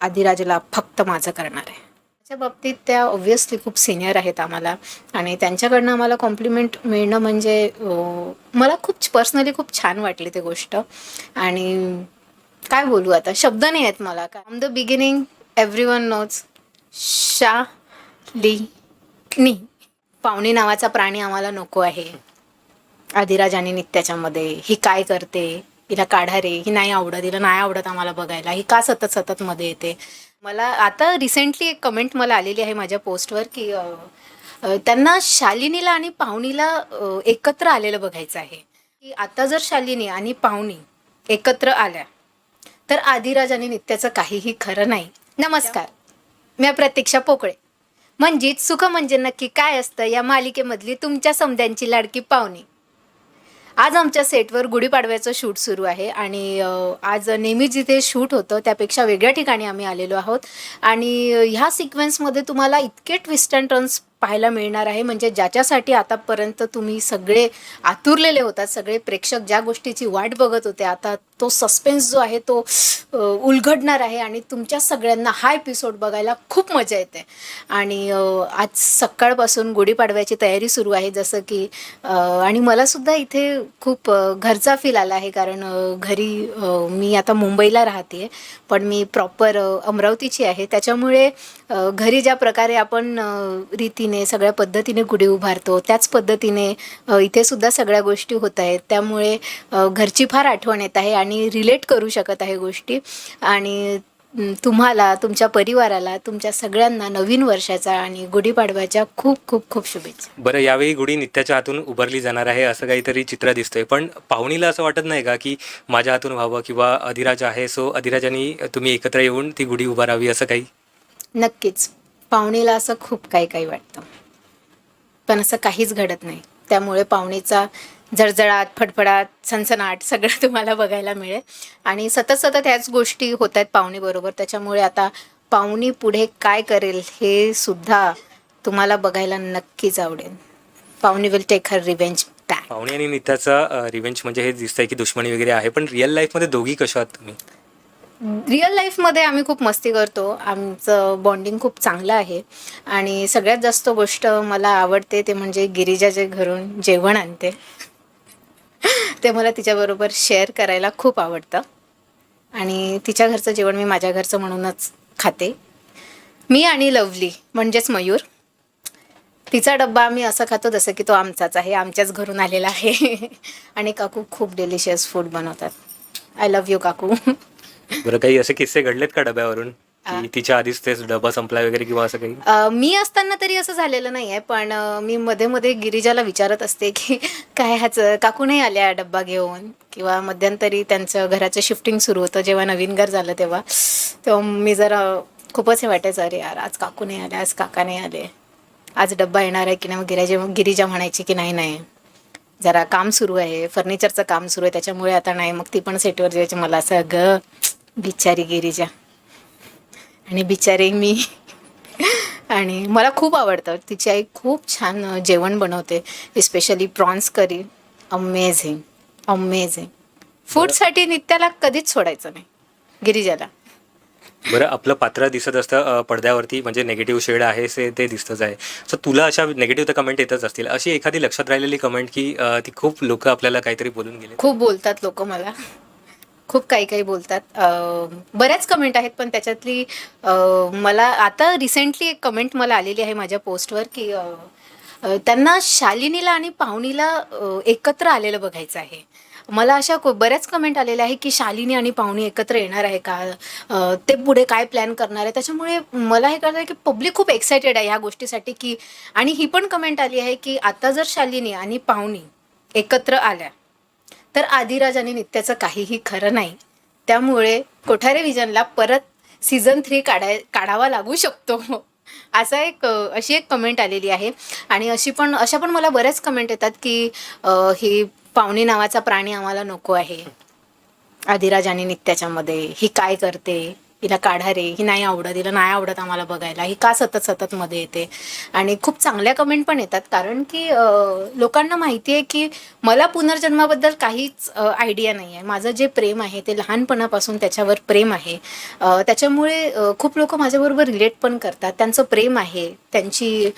आदिराजला फक्त माझं करणार आहे. त्याच्या बाबतीत त्या ऑब्व्हियसली खूप सिनियर आहेत आम्हाला. आणि त्यांच्याकडनं आम्हाला कॉम्प्लिमेंट मिळणं म्हणजे मला खूप पर्सनली खूप छान वाटली ती गोष्ट. आणि काय बोलू आता? शब्द नाही आहेत मला. From the beginning everyone knows Shalini पाहुणी नावाचा प्राणी आम्हाला नको आहे. आदिराज आणि नित्याच्यामध्ये ही काय करते? हिला काढा रे. ही नाही आवडत हिला नाही आवडत आम्हाला बघायला. ही का सतत सतत मध्ये येते? मला आता रिसेंटली एक कमेंट मला आलेली आहे माझ्या पोस्टवर की त्यांना शालिनीला आणि पाहुणीला एकत्र आलेलं बघायचं आहे. की आता जर शालिनी आणि पाहुणी एकत्र आल्या तर आदिराज आणि नित्याचं काहीही खरं नाही. नमस्कार. मी प्रतीक्षा पोकळे. म्हणजेच सुख म्हणजे नक्की काय असतं या मालिकेमधली तुमच्या समद्यांची लाडकी पाहुणी? आज आमच्या सेटवर गुढीपाडव्याचं शूट सुरू आहे आणि आज नेहमी जिथे शूट होतं त्यापेक्षा वेगळ्या ठिकाणी आम्ही आलेलो आहोत. आणि ह्या सिक्वेन्समध्ये तुम्हाला इतके ट्विस्ट अँड टर्न्स पाहायला मिळणार आहे. म्हणजे ज्याच्यासाठी आतापर्यंत तुम्ही सगळे आतुरलेले होतात सगळे प्रेक्षक ज्या गोष्टीची वाट बघत होते आता तो सस्पेन्स जो आहे तो उलगडणार आहे आणि तुमच्या सगळ्यांना हा एपिसोड बघायला खूप मजा येते. आणि आज सकाळपासून गुढीपाडव्याची तयारी सुरू आहे जसं की आणि मला सुद्धा इथे खूप घरचा फील आला आहे कारण घरी मी आता मुंबईला राहते पण मी प्रॉपर अमरावतीची आहे. त्याच्यामुळे घरी ज्या प्रकारे आपण रीतीने सगळ्या पद्धतीने गुढी उभारतो त्याच पद्धतीने इथेसुद्धा इथे सुद्धा सगळ्या गोष्टी होत आहेत. त्यामुळे घरची फार आठवण येत आहे आणि रिलेट करू शकत आहे गोष्टी. आणि तुम्हाला तुमच्या परिवाराला तुमच्या सगळ्यांना नवीन वर्षाचा आणि गुढीपाडव्याच्या खूप खूप खूप शुभेच्छा. बरं यावेळी गुढी नित्याच्या हातून उभारली जाणार आहे असं काहीतरी चित्र दिसतंय. पण पाहुणीला असं वाटत नाही का की माझ्या हातून व्हावं किंवा अधिराज आहे सो अधिराजानी तुम्ही एकत्र येऊन ती गुढी उभारावी असं काही? नक्कीच. पाहुणीला असं खूप काही काही वाटतं. पण असं काहीच घडत नाही. त्यामुळे पाहुणीचा जळजळाट फडफडाट सनसनाट सगळं तुम्हाला बघायला मिळेल. आणि सतत सतत ह्याच गोष्टी होत आहेत पाहुणीबरोबर. त्याच्यामुळे आता पाहुणी पुढे काय करेल हे सुद्धा तुम्हाला बघायला नक्कीच आवडेल. पाहुणी will take her revenge back पाहुणी आणि नित्याचा रिव्हेंज म्हणजे हे दिसतंय की दुश्मनी वगैरे आहे पण रिअल लाईफमध्ये दोघी कशा आहात तुम्ही? रिअल लाईफमध्ये आम्ही खूप मस्ती करतो. आमचं बॉन्डिंग खूप चांगलं आहे. आणि सगळ्यात जास्त गोष्ट मला आवडते ते म्हणजे गिरिजा जे घरून जेवण आणते. ते मला तिच्याबरोबर शेअर करायला खूप आवडतं. आणि तिच्या घरचं जेवण मी माझ्या घरचं म्हणूनच खाते. मी आणि लवली म्हणजेच मयूर तिचा डब्बा आम्ही असं खातो जसं की तो आमचाच आहे आमच्याच घरून आलेला आहे. आणि काकू खूप डेलिशियस फूड बनवतात. आय लव्ह यू काकू. बरं काही असे किस्से घडलेत का डब्यावरून? की तिच्या आधीच तेच डबा संपला वगैरे किंवा असं काही? अ, मी असताना तरी असं झालेलं नाही आहे पण अ, मी मध्ये मध्ये गिरिजाला विचारत असते की काय ह्याचं काकू नाही आल्या डब्बा घेऊन? किंवा मध्यंतरी त्यांचं घराचं शिफ्टिंग सुरू होतं जेव्हा नवीन घर झालं तेव्हा. तेव्हा मी जरा खूपच हे वाटायचं अरे यार आज काकू नाही आले आज काका नाही आले. आज डब्बा येणार आहे की नाही? मग गिरिजा गिरिजा म्हणायची की नाही नाही. जरा काम सुरू आहे फर्निचरचं काम सुरू आहे त्याच्यामुळे आता नाही. मग ती पण सेटवर जायची मला असं ग बिचारी गिरिजा. आणि बिचारे मी. आणि मला खूप आवडतं. तिची आई खूप छान जेवण बनवते. Specially prawns curry amazing amazing फूडसाठी नित्याला कधीच सोडायचं नाही. गिरिजाला. बरं आपलं पात्र दिसत असतं पडद्यावरती. म्हणजे नेगेटिव्ह शेड आहे से ते दिसतच आहे. सो तुला अशा नेगेटिव्ह तर कमेंट येतच असतील. अशी एखादी लक्षात राहिलेली कमेंट की ती खूप लोक आपल्याला काहीतरी बोलून गेले खूप बोलतात लोक मला. खूप काही काही बोलतात. बऱ्याच कमेंट आहेत पण त्याच्यातली मला आता रिसेंटली एक कमेंट मला आलेली आहे माझ्या पोस्टवर की त्यांना शालिनीला आणि पाहुणीला एकत्र आलेलं बघायचं आहे. मला अशा को बऱ्याच कमेंट आलेल्या आहे की शालिनी आणि पाहुणी एकत्र येणार आहे का? ते पुढे काय प्लॅन करणार आहे? त्याच्यामुळे मला हे कळलं की पब्लिक खूप एक्सायटेड आहे ह्या गोष्टीसाठी की आणि ही पण कमेंट आली आहे की आता जर शालिनी आणि पाहुणी एकत्र आल्या तर आदिराज आणि नित्याचं काहीही खरं नाही. त्यामुळे कोठारे विजनला परत सीझन थ्री काढाय काढावा लागू शकतो. असा एक अशी एक कमेंट आलेली आहे. आणि अशी पण अशा पण मला बऱ्याच कमेंट येतात की ही पाहुणी नावाचा प्राणी आम्हाला नको आहे. आदिराज आणि नित्याच्यामध्ये ही काय करते? हिला काढा रे ही नाही आवडत हिला नाही आवडत आम्हाला बघायला. ही का सतत सतत मध्ये येते? आणि खूप चांगल्या कमेंट पण येतात कारण की लोकांना माहिती आहे की मला पुनर्जन्माबद्दल काहीच आयडिया नाही आहे. माझं जे प्रेम आहे ते लहानपणापासून त्याच्यावर प्रेम आहे. त्याच्यामुळे खूप लोक माझ्याबरोबर रिलेट पण करतात. त्यांचं प्रेम आहे त्यांची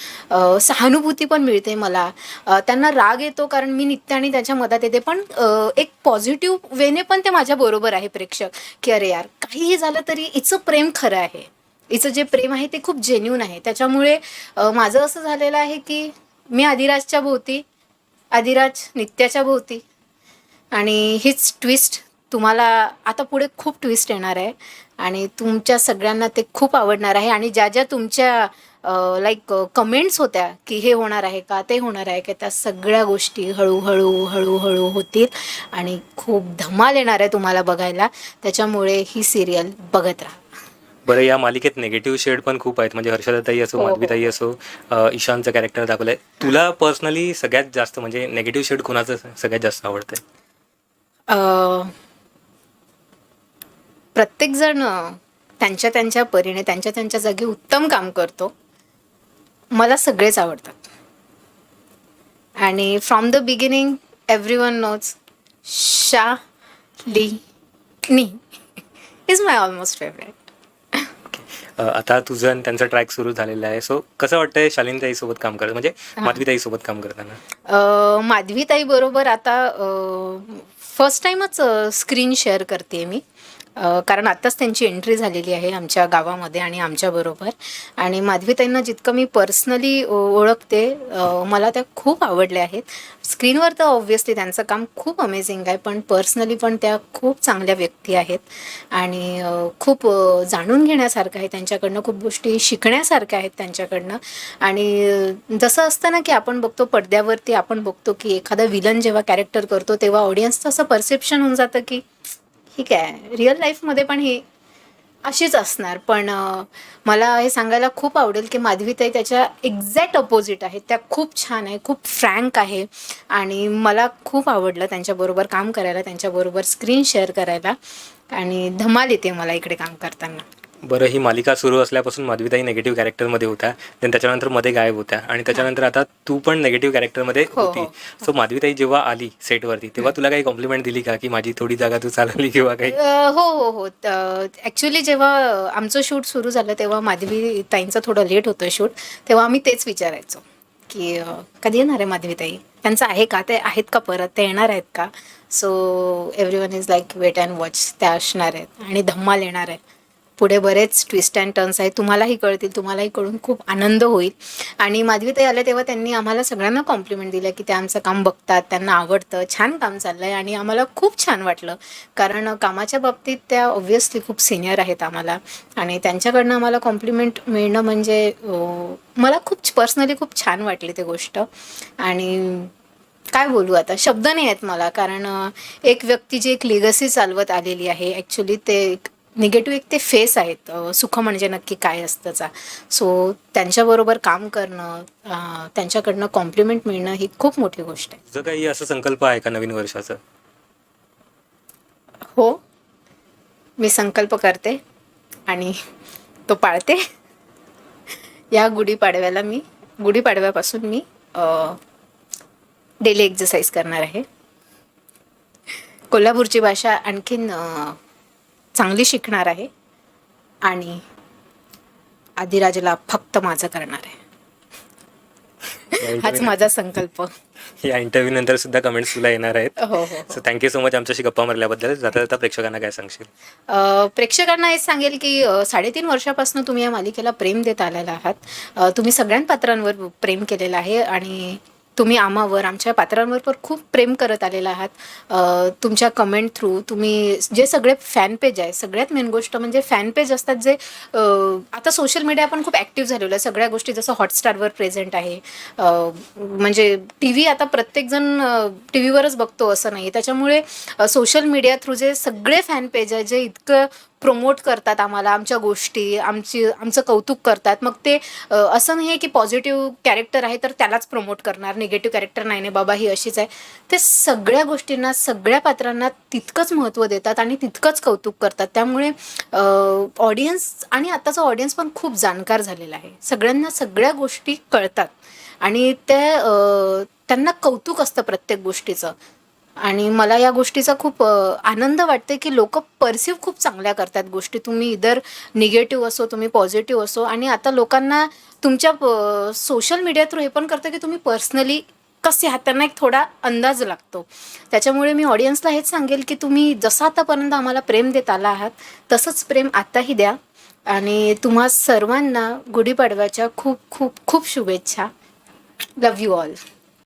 सहानुभूती पण मिळते मला. त्यांना राग येतो कारण मी नित्य आणि त्याच्या मदत येते पण एक पॉझिटिव्ह वेने पण ते माझ्याबरोबर आहे प्रेक्षक. की अरे यार काहीही झालं तरी हिचं प्रेम खरं आहे. हिचं जे प्रेम आहे ते खूप जेन्युन आहे. त्याच्यामुळे माझं असं झालेलं आहे की मी आदिराजच्या भोवती आदिराज नित्याच्या भोवती आणि हीच ट्विस्ट तुम्हाला आता पुढे खूप ट्विस्ट येणार आहे आणि तुमच्या सगळ्यांना ते खूप आवडणार आहे आणि ज्या ज्या तुमच्या लाईक कमेंट्स होत्या की हे होणार आहे का ते होणार आहे का त्या सगळ्या गोष्टी हळूहळू हळूहळू होतील आणि खूप धमाल येणार आहे तुम्हाला बघायला. त्याच्यामुळे ही सिरियल बघत राहा. बरं या मालिकेत नेगेटिव्ह शेड पण खूप आहेत. म्हणजे हर्षदाताई असो हो, हो. माधवीताई असो ईशानचं कॅरेक्टर दाखवलंय. तुला पर्सनली सगळ्यात जास्त म्हणजे नेगेटिव्ह शेड कोणाचं सगळ्यात जास्त आवडतंय? प्रत्येकजण त्यांच्या त्यांच्या परीने त्यांच्या त्यांच्या जागी उत्तम काम करतो. मला सगळेच आवडतात. आणि from the beginning everyone knows Shalini is my almost favourite आता तुझं आणि त्यांचा ट्रॅक सुरू झालेला आहे. सो कसं वाटतंय शालिनीताई सोबत काम करत म्हणजे माधवीताई सोबत काम करताना? माधवीताई बरोबर आता फर्स्ट टाईमच स्क्रीन शेअर करते मी. कारण आत्ताच त्यांची एंट्री झालेली आहे आमच्या गावामध्ये आणि आमच्याबरोबर आणि माधवीताईंना जितकं मी पर्सनली ओळखते मला त्या खूप आवडल्या आहेत. स्क्रीनवर तर ऑब्व्हियसली त्यांचं काम खूप अमेझिंग आहे पण पर्सनली पण त्या खूप चांगल्या व्यक्ती आहेत. आणि खूप जाणून घेण्यासारखं आहे त्यांच्याकडनं खूप गोष्टी शिकण्यासारख्या आहेत त्यांच्याकडनं. आणि जसं असतं ना की आपण बघतो पडद्यावरती आपण बघतो की एखादा विलन जेव्हा कॅरेक्टर करतो तेव्हा ऑडियन्सचं असं परसेप्शन होऊन जातं की ठीक आहे. रिअल लाईफमध्ये पण ही अशीच असणार. पण मला हे सांगायला खूप आवडेल की माधवीताई त्याच्या एक्झॅक्ट अपोजिट आहेत. त्या खूप छान आहे खूप फ्रँक आहे आणि मला खूप आवडलं त्यांच्याबरोबर काम करायला त्यांच्याबरोबर स्क्रीन शेअर करायला आणि धमाल येते मला इकडे काम करताना. बरं ही मालिका सुरू असल्यापासून माधवीताई नेगेटिव्ह कॅरेक्टरमध्ये होत्या. Then त्याच्यानंतरमध्ये गायब होत्या. आणि त्याच्यानंतर आता तू पण नेगेटिव्ह कॅरेक्टरमध्ये हो, होती. हो. सो माधवीताई जेव्हा आली सेटवरती तेव्हा तुला काही कॉम्प्लिमेंट दिली का? की माझी थोडी जागा तू चालवली किंवा काही? अ, हो हो हो. ॲक्च्युली जेव्हा आमचं शूट सुरू झालं तेव्हा माधवी ताईंचं थोडं लेट होतं शूट तेव्हा आम्ही तेच विचारायचो की अ, कधी येणार आहे माधवी ताई त्यांचं आहे का? ते आहेत का परत? ते येणार आहेत का? So everyone is like wait and watch त्या असणार आहेत. आणि धम्माल येणार आहे पुढे बरेच ट्विस्ट अँड टर्न्स आहेत. तुम्हालाही कळतील तुम्हालाही कळून खूप आनंद होईल. आणि माधवीताई आल्या तेव्हा त्यांनी आम्हाला सगळ्यांना कॉम्प्लिमेंट दिलं की ते आमचं काम बघतात त्यांना आवडतं छान काम चाललं आहे आणि आम्हाला खूप छान वाटलं. कारण कामाच्या बाबतीत त्या ऑब्व्हियसली खूप सिनियर आहेत आम्हाला. आणि त्यांच्याकडनं आम्हाला कॉम्प्लिमेंट मिळणं म्हणजे मला खूप पर्सनली खूप छान वाटली ती गोष्ट. आणि काय बोलू आता? शब्द नाही आहेत मला. कारण एक व्यक्ती जी एक लिगसी चालवत आलेली आहे ॲक्च्युली ते एक निगेटिव्ह एक ते फेस आहेत. सुख म्हणजे नक्की काय असतंचा. सो त्यांच्याबरोबर काम करणं त्यांच्याकडनं कॉम्प्लिमेंट मिळणं ही खूप मोठी गोष्ट आहे. तुझं काही असं संकल्प आहे का नवीन वर्षाचं? हो. मी संकल्प करते आणि तो पाळते. या गुढीपाडव्याला मी गुढीपाडव्यापासून मी डेली एक्झरसाईज करणार आहे. कोल्हापूरची भाषा आणखीन चांगली शिकणार आहे आणि आदिराजला फक्त माझं करणार आहे. हाच माझा संकल्प. या इंटरव्ह्यू नंतर सुद्धा कमेंट्स तुला येणार आहेत. हो हो हो. सो थँक्यू सो मच आमच्याशी गप्पा मारल्याबद्दल. जाता जाता प्रेक्षकांना काय सांगशील? अ, प्रेक्षकांना हेच सांगेल की अ, साडेतीन वर्षापासून तुम्ही या मालिकेला प्रेम देत आलेला आहात. अ, तुम्ही सगळ्या पात्रांवर प्रेम केलेलं आहे आणि तुम्ही आम्हावर आमच्या पात्रांवर पण खूप प्रेम करत आलेला आहात. तुमच्या कमेंट थ्रू तुम्ही जे सगळे फॅन पेज आहे सगळ्यात मेन गोष्ट म्हणजे फॅन पेज असतात जे आता सोशल मीडिया पण खूप ॲक्टिव्ह झालेलं आहे. सगळ्या गोष्टी जसं हॉटस्टारवर प्रेझेंट आहे. म्हणजे टी व्ही आता प्रत्येकजण टी व्हीवरच बघतो असं नाही. त्याच्यामुळे सोशल मीडिया थ्रू जे सगळे फॅन पेज आहे जे इतकं प्रमोट करतात आम्हाला आमच्या गोष्टी आमची आमचं कौतुक करतात. मग ते असं नाही आहे की पॉझिटिव्ह कॅरेक्टर आहे तर त्यालाच प्रमोट करणार. निगेटिव्ह कॅरेक्टर नाही नाही बाबा ही अशीच आहे. ते सगळ्या गोष्टींना सगळ्या पात्रांना तितकंच महत्त्व देतात आणि तितकंच कौतुक करतात. त्यामुळे ऑडियन्स आणि आत्ताचा ऑडियन्स पण खूप जाणकार झालेला आहे. सगळ्यांना सगळ्या गोष्टी कळतात. आणि ते त्यांना कौतुक असतं प्रत्येक गोष्टीचं. आणि मला या गोष्टीचा खूप आनंद वाटते की लोक परसिव्ह खूप चांगल्या करतात गोष्टी. तुम्ही इधर निगेटिव्ह असो तुम्ही पॉझिटिव्ह असो आणि आता लोकांना तुमच्या सोशल मीडिया थ्रू हे पण करतं की तुम्ही पर्सनली कसे आहात त्यांना एक थोडा अंदाज लागतो. त्याच्यामुळे मी ऑडियन्सला हेच सांगेल की तुम्ही जसं आतापर्यंत आम्हाला प्रेम देत आला आहात तसंच प्रेम आत्ताही द्या. आणि तुम्हा सर्वांना गुढीपाडव्याच्या खूप खूप खूप शुभेच्छा. लव यू ऑल